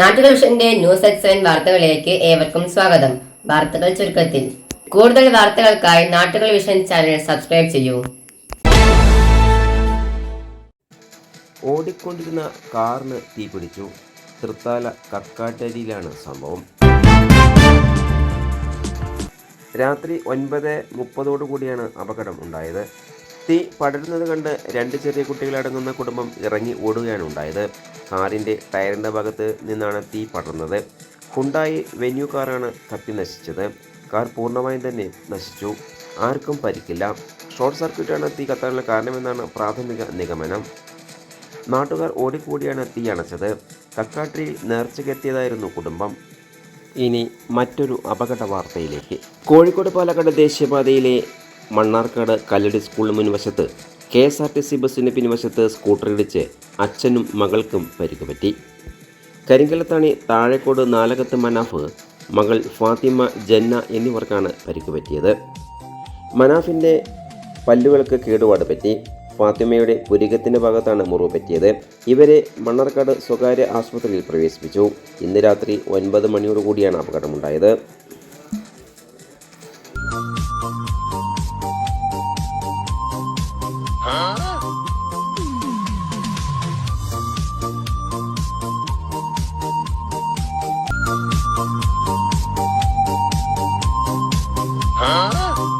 നാട്ടുകൾ വിഷന്റെ news seven വാർത്തകളിലേക്ക് ഏവർക്കും സ്വാഗതം. വാർത്തകൾ ചുരുക്കത്തിൽ. കൂടുതൽ വാർത്തകൾക്കായി നാട്ടുകൾ വിഷൻ ചാനൽ സബ്സ്ക്രൈബ് ചെയ്യൂ. ഓടിക്കൊണ്ടിരുന്ന കാറിന് തീപിടിച്ചു തൃത്താല കക്കാട്ടരിയിലാണ് സംഭവം. രാത്രി ഒൻപത് മുപ്പതോടു കൂടിയാണ് അപകടം ഉണ്ടായത്. തീ പടരുന്നത് കണ്ട് രണ്ട് ചെറിയ കുട്ടികളടങ്ങുന്ന കുടുംബം ഇറങ്ങി ഓടുകയാണ് ഉണ്ടായത്. കാറിന്റെ ടയറിന്റെ ഭാഗത്ത് നിന്നാണ് തീ പടർന്നത്. ഹുണ്ടായി വെന്യൂ കാറാണ് കത്തി നശിച്ചത്. കാർ പൂർണമായും തന്നെ നശിച്ചു. ആർക്കും പരിക്കില്ല. ഷോർട്ട് സർക്യൂട്ടാണ് തീ കത്താനുള്ള കാരണമെന്നാണ് പ്രാഥമിക നിഗമനം. നാട്ടുകാർ ഓടിക്കൂടിയാണ് തീ അണച്ചത്. കക്കാട്ടിയിൽ നേർച്ചയ്ക്കെത്തിയതായിരുന്നു കുടുംബം. ഇനി മറ്റൊരു അപകട വാർത്തയിലേക്ക്. കോഴിക്കോട് പാലക്കാട് ദേശീയപാതയിലെ മണ്ണാർക്കാട് കല്ലടി സ്കൂളിന് മുൻവശത്ത് K S R T C ബസ്സിന് പിൻവശത്ത് സ്കൂട്ടറിടിച്ച് അച്ഛനും മകൾക്കും പരിക്ക് പറ്റി കരിങ്കലത്താണി താഴെക്കോട് നാലകത്ത് മനാഫ് മകൾ ഫാത്തിമ ജന്ന എന്നിവർക്കാണ് പരിക്ക് പറ്റിയത് മനാഫിന്റെ പല്ലുകൾക്ക് കേടുപാട് പറ്റി. ഫാത്തിമയുടെ പുരികത്തിന്റെ ഭാഗത്താണ് മുറിവ് പറ്റിയത്. ഇവരെ മണ്ണാർക്കാട് സ്വകാര്യ ആശുപത്രിയിൽ പ്രവേശിപ്പിച്ചു. ഇന്ന് രാത്രി ഒൻപത് മണിയോടുകൂടിയാണ് അപകടമുണ്ടായത്. 嗯